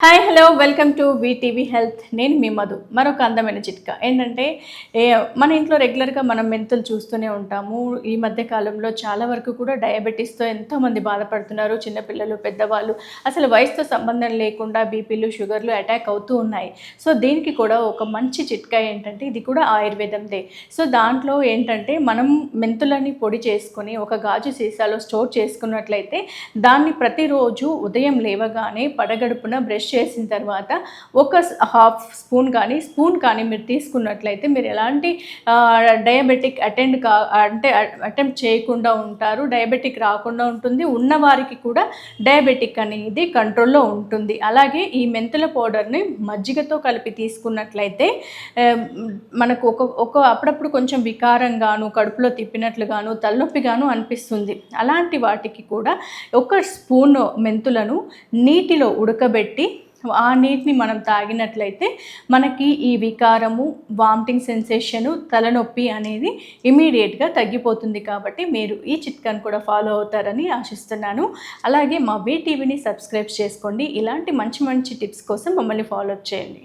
Hi hello welcome to VTV health నేను మీ మధు. మరొక అందమైన చిట్కా. ఏంటంటే ఏ, మన ఇంట్లో రెగ్యులర్గా మనం మెంతులు చూస్తూనే ఉంటాము. ఈ మధ్య కాలంలో చాలా వరకు కూడా డయాబెటీస్తో ఎంతోమంది బాధపడుతున్నారు. చిన్నపిల్లలు పెద్దవాళ్ళు. అసలు వయసుతో సంబంధం లేకుండా బీపీలు షుగర్లు అటాక్ అవుతూ ఉన్నాయి. సో దీనికి కూడా ఒక మంచి చిట్కా ఏంటంటే ఇది కూడా ఆయుర్వేదందే సో దాంట్లో ఏంటంటే మనం మెంతులని పొడి చేసుకొని ఒక గాజు సీసాలో స్టోర్ చేసుకున్నట్లయితే దాన్ని ప్రతిరోజు ఉదయం లేవగానే పడగడుపున బ్రష్ చేసిన తర్వాత ఒక హాఫ్ స్పూన్ కానీ స్పూన్ కానీ మీరు తీసుకున్నట్లయితే మీరు ఎలాంటి డయాబెటిక్ అటెండ్ కా అంటే అటెంప్ట్ చేయకుండా ఉంటారు. డయాబెటిక్ రాకుండా ఉంటుంది. ఉన్నవారికి కూడా డయాబెటిక్ అనేది కంట్రోల్లో ఉంటుంది. అలాగే ఈ మెంతుల పౌడర్ని మజ్జిగతో కలిపి తీసుకున్నట్లయితే మనకు ఒక ఒక అప్పుడప్పుడు కొంచెం వికారంగాను కడుపులో తిప్పినట్లుగాను తలనొప్పిగాను అనిపిస్తుంది. అలాంటి వాటికి కూడా ఒక స్పూన్ మెంతులను నీటిలో ఉడకబెట్టి ఆ నీటిని మనం తాగినట్లయితే మనకి ఈ వికారము వామిటింగ్ సెన్సేషను తలనొప్పి అనేది ఇమీడియట్గా తగ్గిపోతుంది కాబట్టి మీరు ఈ చిట్కాను కూడా ఫాలో అవుతారని ఆశిస్తున్నాను. అలాగే మా వీ టీవీని సబ్స్క్రైబ్ చేసుకోండి. ఇలాంటి మంచి మంచి టిప్స్ కోసం మమ్మల్ని ఫాలో చేయండి.